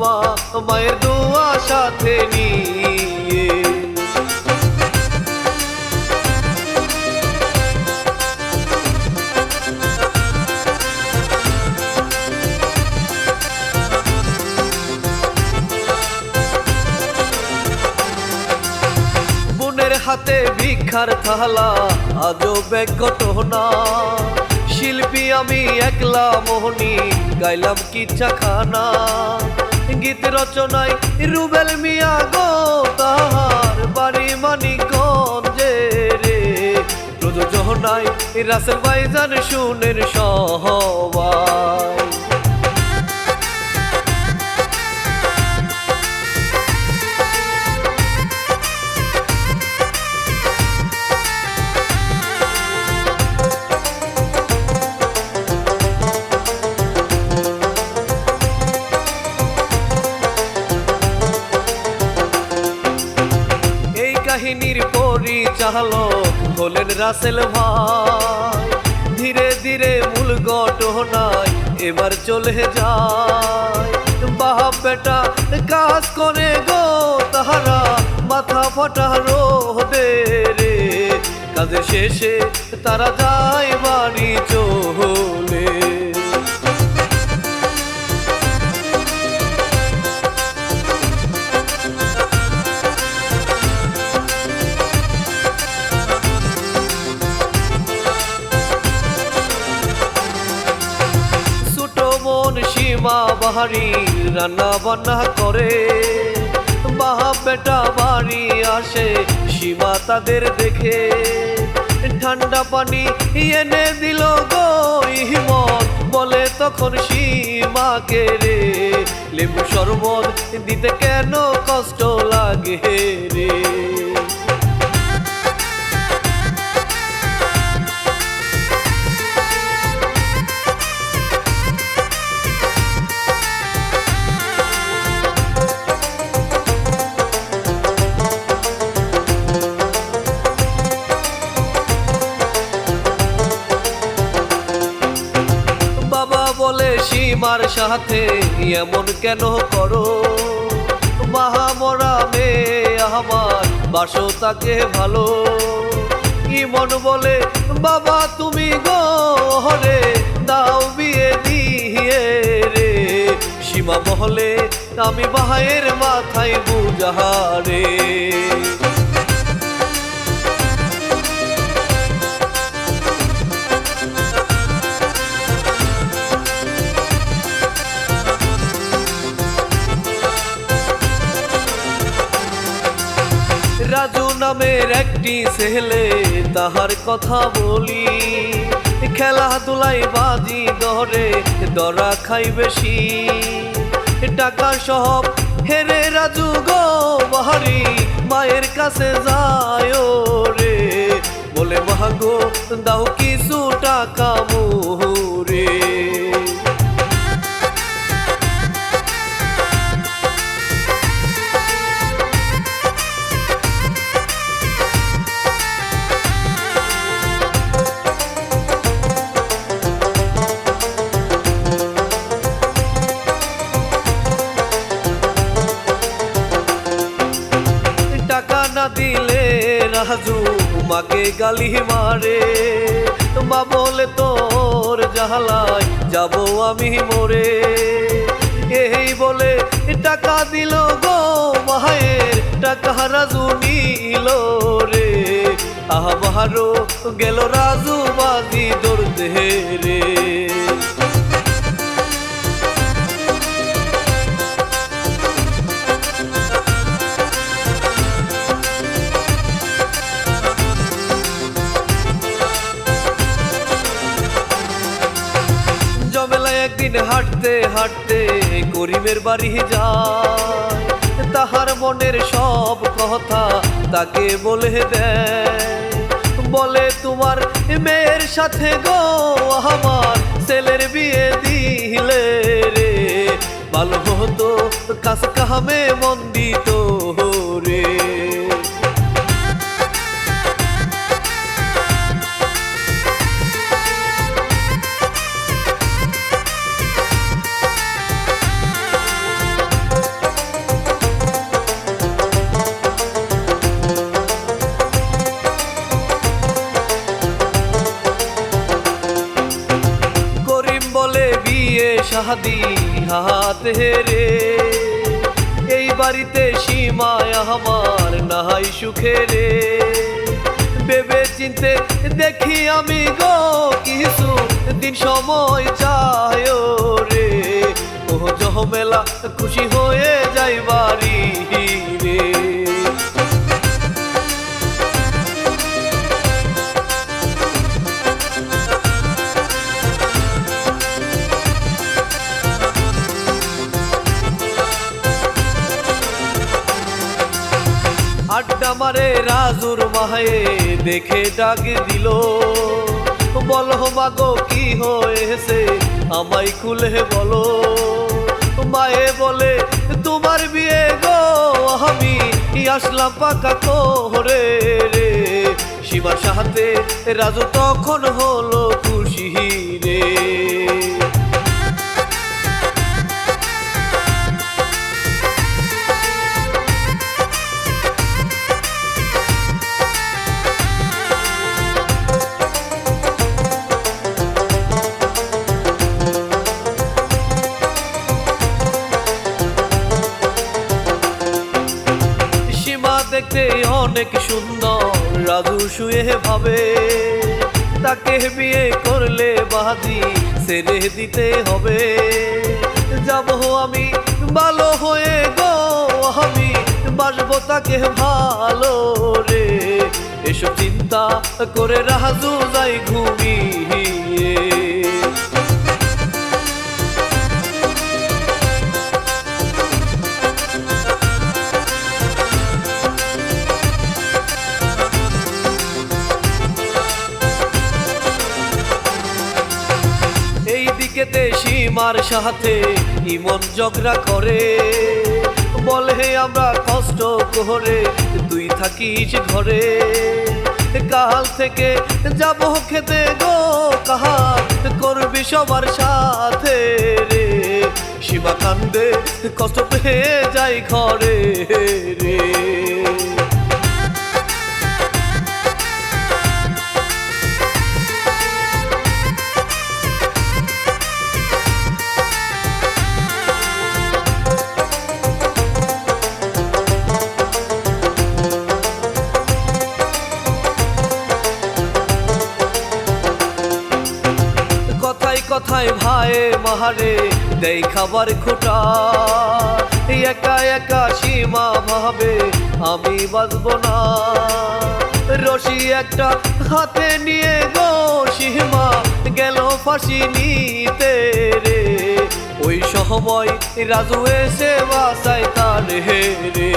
বাবা, মায়ের দোয়া সাথে নিয়ে। বোনের হাতে ভিক্ষার থালা, আজও ব্যাগত না। শিল্পী আমি একলা মোহনী, গাইলাম কিচ্ছা খানা গীত রচনায় রুবেল মিয়া গো তাহার বাড়ি মানিকগঞ্জে রে। প্রযোজনায় রাসেল ভাইজান শুনের সহবাই পরিচালক হলেন রাসেল ভাই। ধীরে ধীরে মূল ঘটনায় এবার চলে যায়। বাপ বেটা কাজ করে গো, তাহারা মাথা ফাটা রোদে রে। কাজে শেষে তারা যায় বাড়ি চলে। সীমা বাহারি রান্না বান্না করে। বাহা বেটা বাড়ি আসে সীমা তাদের দেখে। ঠান্ডা পানি এনে দিল গো বলে তখন সীমাকে রে। লেবু শরবত দিতে কেন কষ্ট লাগে রে? সীমার সাথে এমন কেন করো? মহামরা মেয়ে আমার বাসো তাকে ভালো। ইমন বলে, বাবা, তুমি গো হরে দাও বিয়ে দিয়ে রে। সীমা বলে আমি বাহায়ের মাথায় বুঝারে নামের একটি ছেলে, তাহার কথা বলি। খেলাধুলাই বাজি দরে দরা খাই বেশি। টাকা সব হেরে রাজু গো বাহারি, মায়ের কাছে যায় রে। বলে মাগো দাও কিছু টাকা মোরে মাকে গালি মারে। মা বলে তোর জাহালায় যাব আমি মরে। এই বলে টাকা দিল গো মায়ের, টাকা রাজু নিল রে। আহারো গেল রাজু বাজি দেহ রে। হাঁটতে হাঁটতে গরিবের বাড়ি যায়। তাহার মনের সব কথা তাকে বলে দেয়। বলে, তোমার মেয়ের সাথে গো আমার ছেলের বিয়ে দিলে রে। ভালো হতো কাজ কামে মন দিত আমার নাহাই সুখে রে। ভেবে চিনতে দেখি আমি গো, কিছু দিন সময় চায় রে। ও জহমেলা খুশি হয়ে যাই রাজুর মাহে দেখে ডাক দিল। বলো মাগো, কি হয়েছে? আমায় খুলে বলো। মায়ে বলে, তোমার বিয়ে গো, আমি আসলাম পাকা করে রে। সীমার সাথে রাজু তখন হলো খুশি রে। দেখতে অনেক সুন্দর। রাজু শুয়ে ভাবে, তাকে বিয়ে করলে বাদি ছেড়ে দিতে হবে। যাব আমি, ভালো হয়ে গো আমি, বাসবো তাকে ভালো রে। এসব চিন্তা করে রাজু যাই ঘুমিয়ে। সীমার সাথে ইমন ঝগড়া করে। বলে আমরা কষ্ট করে তুই থাকিস ঘরে। কাল থেকে যাব খেতে গো, কাহা করবি সবার সাথে রে। সীমা কান্দে, কষ্ট পেয়ে যাই ঘরে রে। ভাইয়ে মাহারে, দেই খাবার খোটা। একা একা সীমা ভাবে, আমি বাঁচব না। রশি একটা হাতে নিয়ে গো সীমা, গেল ফাঁসি নিতে রে। ওই সময় রাজু এসে বাসায় তার হে রে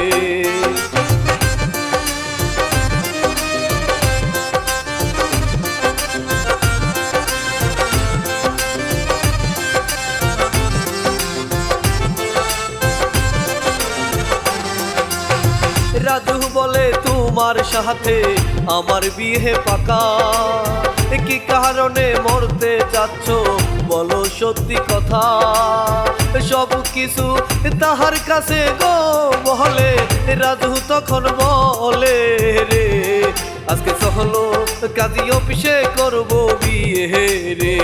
তোমার সাথে আমার বিয়ে পাকা। কি কারণে মরতে চাচ্ছ? বলো সত্যি কথা। সব কিছু তাহার কাছে গো বলে রাজু তখন বলে রে, আজকে চলো কাজী অফিসে করব বিয়ে রে।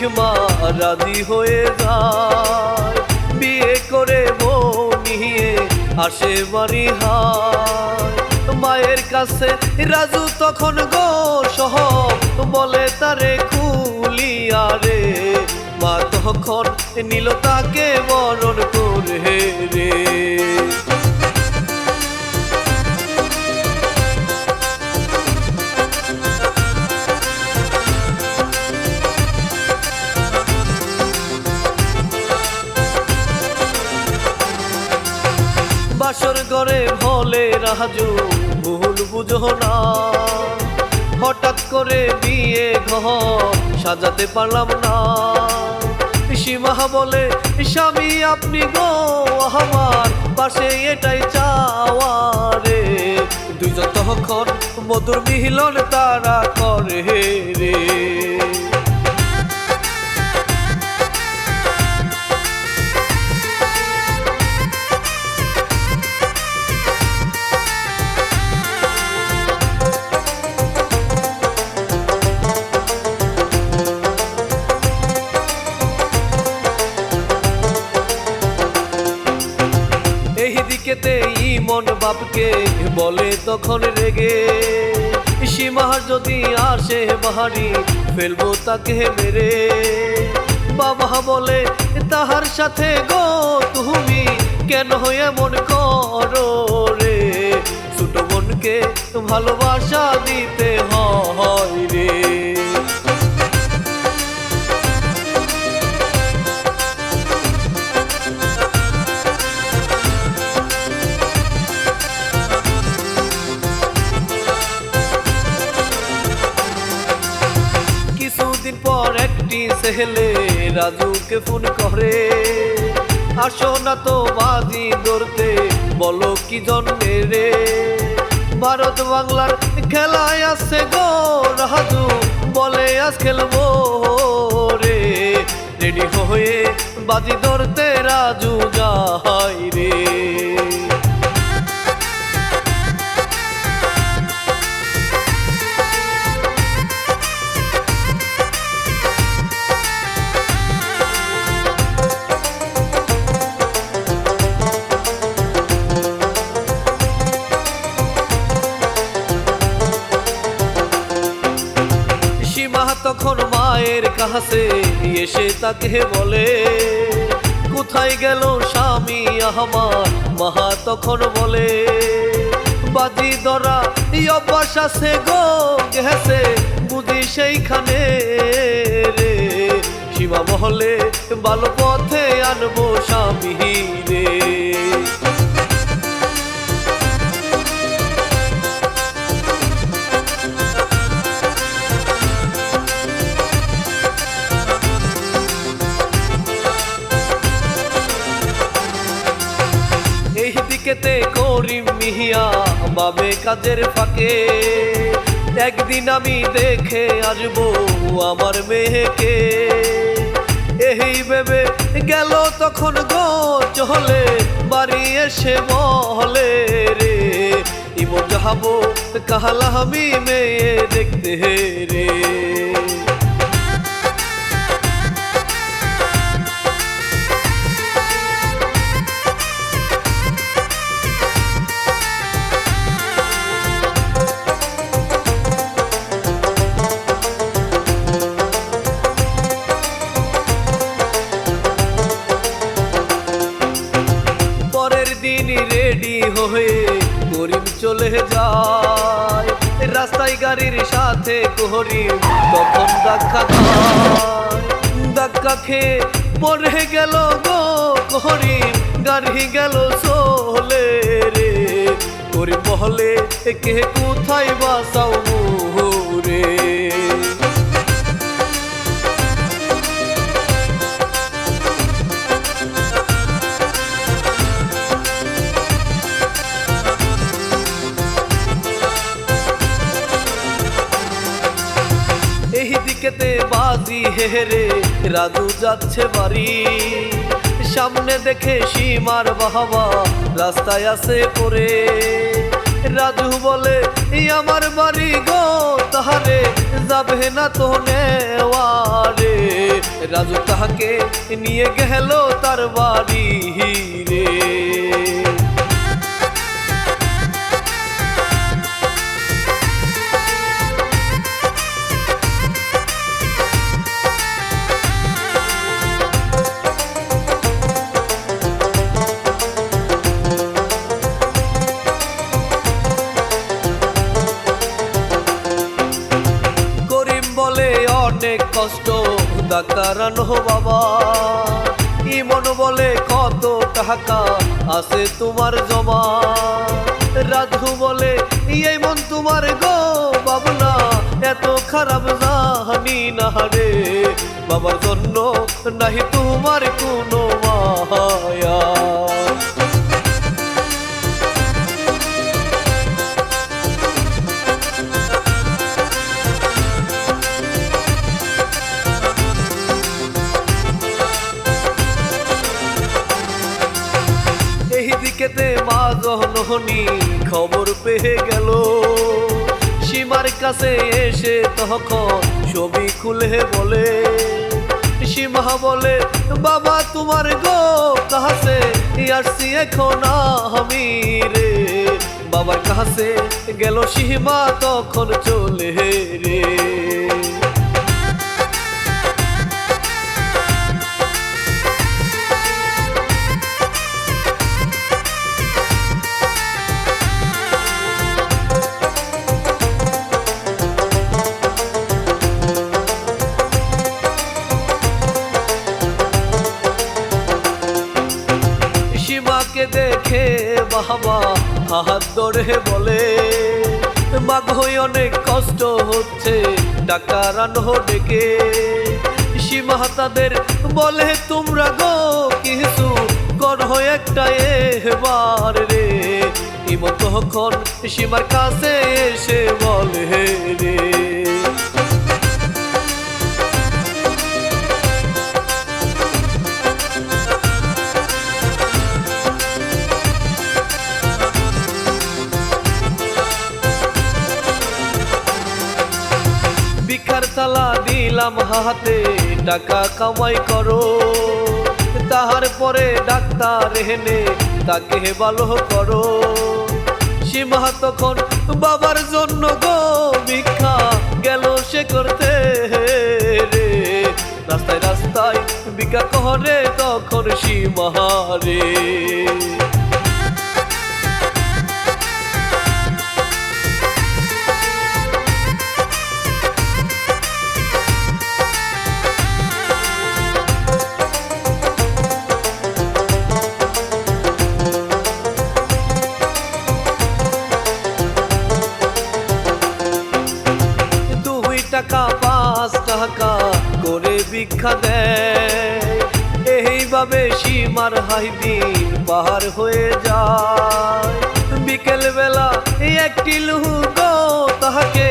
সীমা রাজি হয়ে যায়। বিয়ে করে বউ নিয়ে আসে বাড়ি হায়। মায়ের কাছে রাজু তখন গো সহ বলে, তারে খুলিয়া রে। মা তখন নিল তাকে বরণ করে। রাজু ভুল বুঝো না। হঠাৎ করে বিয়ে ঘর সাজাতে পারলাম না। সীমা বলে, স্বামী, আপনি গো, আমার পাশে এটাই চাওয়া রে। দুইজন তখন মধুর মিলন তারা করে রে। বাপকে বলে তখন রেগে। সীমার যদি আসে বাহারি, ফেলব তাকে মেরে। বাবা বলে, তাহার সাথে গো তুমি কেন হয়ে এমন করো রে? ছোট বোনকে ভালোবাসা দিতে হয় রে। ছেলে রাজুকে ফোন করে। আসো না তো বাজি ধরতে, বলো কি জন্মে রে? ভারত বাংলার খেলায় আসছে গো রাজু, বলে আজ খেলব রে। রেডি হয়ে বাজি ধরতে রাজু যাই রে। সীমা তখন মায়ের কাছে এসে তাকে বলে, কোথায় গেল স্বামী আমার মাহা তখন বলে, বাজি দরা অভ্যাস আছে গো, গেছে, বুঝি সেইখানে রে। সীমা মহলে ভালো পথে আনব স্বামী রে। বাবে কাজের ফাঁকে। একদিন আমি দেখে আসব আমার মেয়েকে। এই ভেবে গেল তখন গো চলে বাড়ি এসে বলে রে। ইমন যাব কাহালা আমি মেয়ে দেখতে রে। সাথে করিম তখন দেখা দেখা খেয়ে পড়ে গেল গো করিম গাড়ি গেল চলে রে। করি বহলে কে কোথায় বাসাও হেরে রাজু যাচ্ছে বাড়ি। সামনে দেখে সীমার বাবা রাস্তায় আছে পরে। রাজু বলে আমার বাড়ি গো, তাহারে যাবে না তো নেওয়ারে। রাজু তাহাকে নিয়ে গেল তার বাড়ি রে নাহি তোমার কোনো মায়া দিকেতে মা জহনহনি খবর পেয়ে গেল। সীমার কাছে এসে তখন ছবি খুলে বলে সীমা বলে, বাবা, তোমার গো কাহাসে? আসছি এখন আমি রে। বাবার কাছে গেল সীমা, তখন চলে রে। বাবা হাত ধরে বলে মাঘই অনেক কষ্ট হচ্ছে ডাক্তার আনহ ডেকে। সীমা তাদের বলে, তোমরা গো কিছু করো একটা এবার রে। ইমন তখন সীমার কাছে এসে বলে রে। দিলাম হাতে, টাকা কামাই করো। তাহার পরে ডাক্তার হেনে তাকে ভালো করো। সীমা তখন বাবার জন্য গো ভিক্ষা গেল সে করতে রে। রাস্তায় রাস্তায় ভিক্ষা করে তখন সীমা রে। ভিক্ষা দেয়। এইভাবে সীমার হাই দিন পার হয়ে যায়। বিকেল বেলা একটি লুহু গো তাহাকে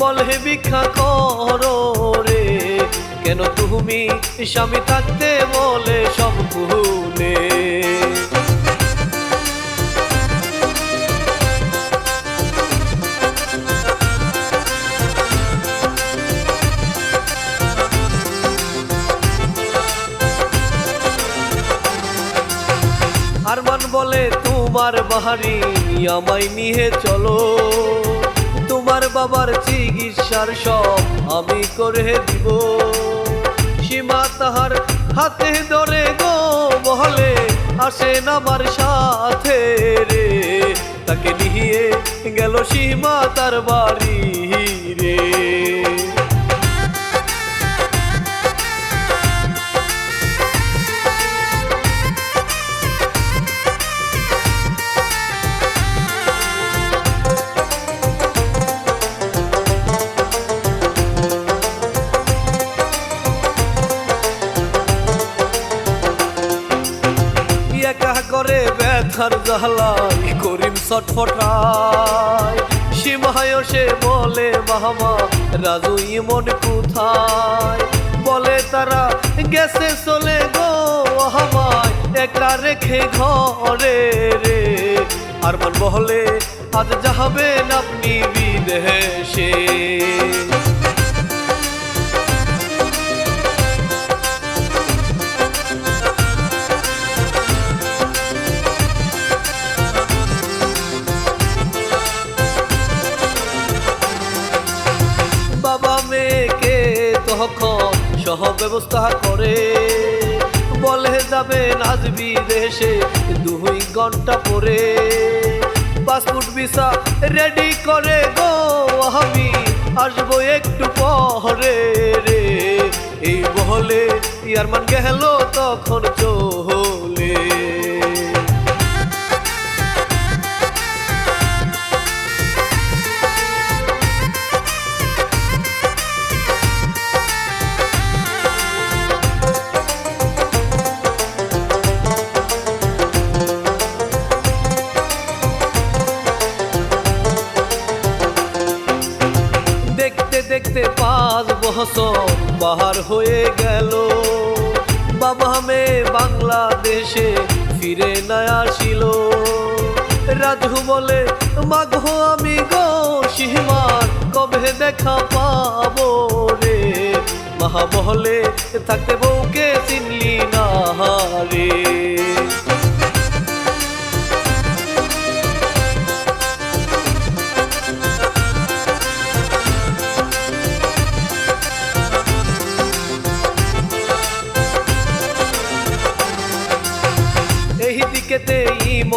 বলে, ভিক্ষা করো রে, কেন তুমি স্বামী থাকতে বলে সব ভুলে? তোমার বাহারি আমায় নিয়ে চলো। তোমার বাবার চিকিৎসার সব আমি করে দিব। সীমা তাহার হাতে ধরে গো বহলে আসেন আমার সাথে রে। তাকে নিয়ে গেল সীমা তার বাড়ি রে। ব্যথার জ্বালাই করিম ছটফটায়। সীমায় সে বলে মামা রাজু ইমন কোথায়? বলে তারা, গেছে চলে গো আমায় একা রেখে ঘরে রে। আর বহলে আজ যাবেন আপনি বিদেশে। তখন সহ ব্যবস্থা করে। বলে যাবেন আজ বিদেশে দুই ঘণ্টা পরে। পাসপোর্ট ভিসা রেডি করে গো আমি আসব একটু পরে রে। এই বহলে ইয়ারমান গেল তখন চলে। বছর বাহার হয়ে গেল। বাবা মে বাংলাদেশে ফিরে না আসিল। রাজু বলে মাঘ আমি গো সীমার কবে দেখা পাবো রে? মাহা বলে, থাকতে বউকে চিনলি না রে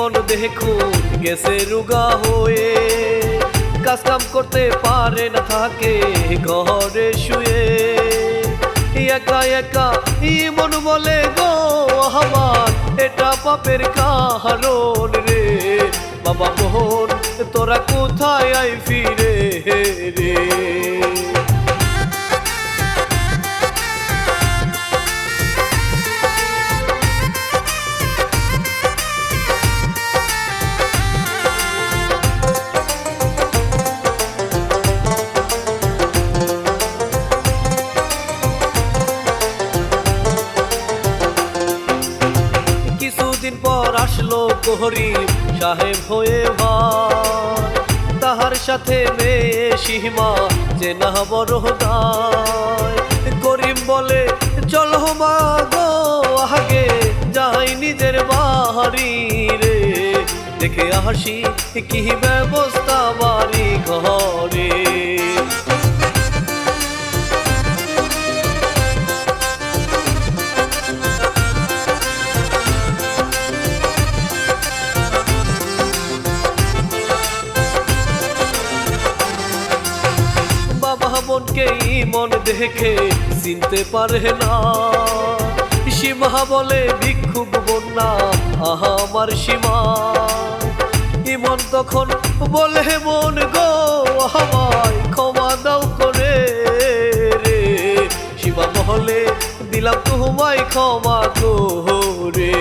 মন দেখুন, গেছে রুগা হয়ে। কাজ কাম করতে পারে না থাকে, ঘরে শুয়ে। একা একা মন বলে, গো আমার এটা পাপের কারণ রে। বাবা মোহন, তোরা কোথায় আই ফিরে রে? আসলো কোহরি সাহেব হয়ে ভাই তাহার সাথে মেয়ে যে না বড় দায়। করিম বলে, চলো মা গো, আগে যাই নিজের বাড়ি রে। দেখে আসি কি ব্যবস্থা বাড়ি ঘরে। মন দেখে চিনতে পারে না। সীমা বলে ভিক্ষুক বন্যা, আহা আমার সীমা। ইমন তখন বলে মন গো, আমায় ক্ষমা দাও করে রে। সীমা বলে দিলাম তোমায় ক্ষমা করে।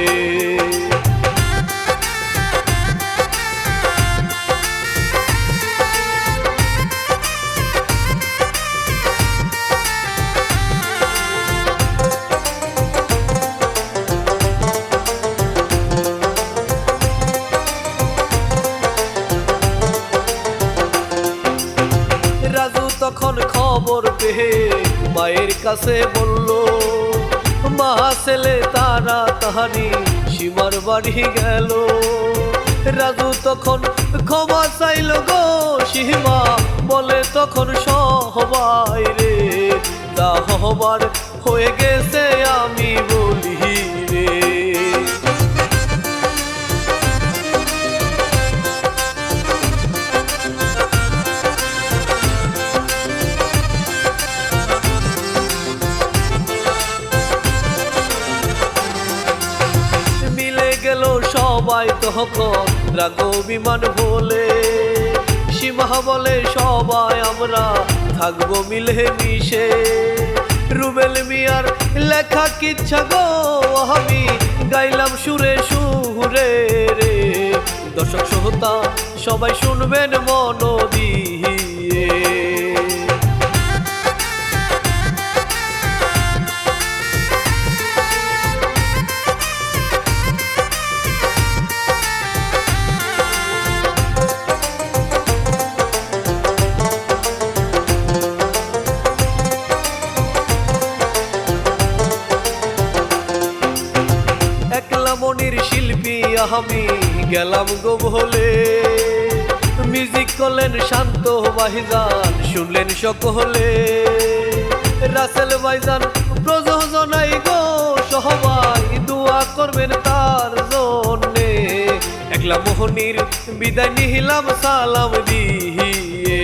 কাছে বলল, মা ছেলে, তারা তাহারি সীমার বাড়ি গেল। রাজু তখন ক্ষমা চাইল গো সীমা, বলে তখন সহবাই রে, যা হবার হয়ে গেছে আমি বলি রে। সবাই তখন রাগ বিমান বলে। সীমা বলে সবাই আমরা থাকব মিলে মিশে। রুবেল মিয়ার লেখা কিচ্ছা গো, আমি গাইলাম সুরে সুরে রে। দর্শক, শ্রোতা, সবাই শুনবেন মন দিয়ে গেলাম গো বলে মিউজিক করলেন শান্ত ভাইজান, শুনলেন সকলে। রাসেল ভাইজান প্রযোজনাই গো, সহবাই দোয়া করবেন তার জন্যে। একলা মোহনীর বিদায় নিহিলাম সালাম দিয়ে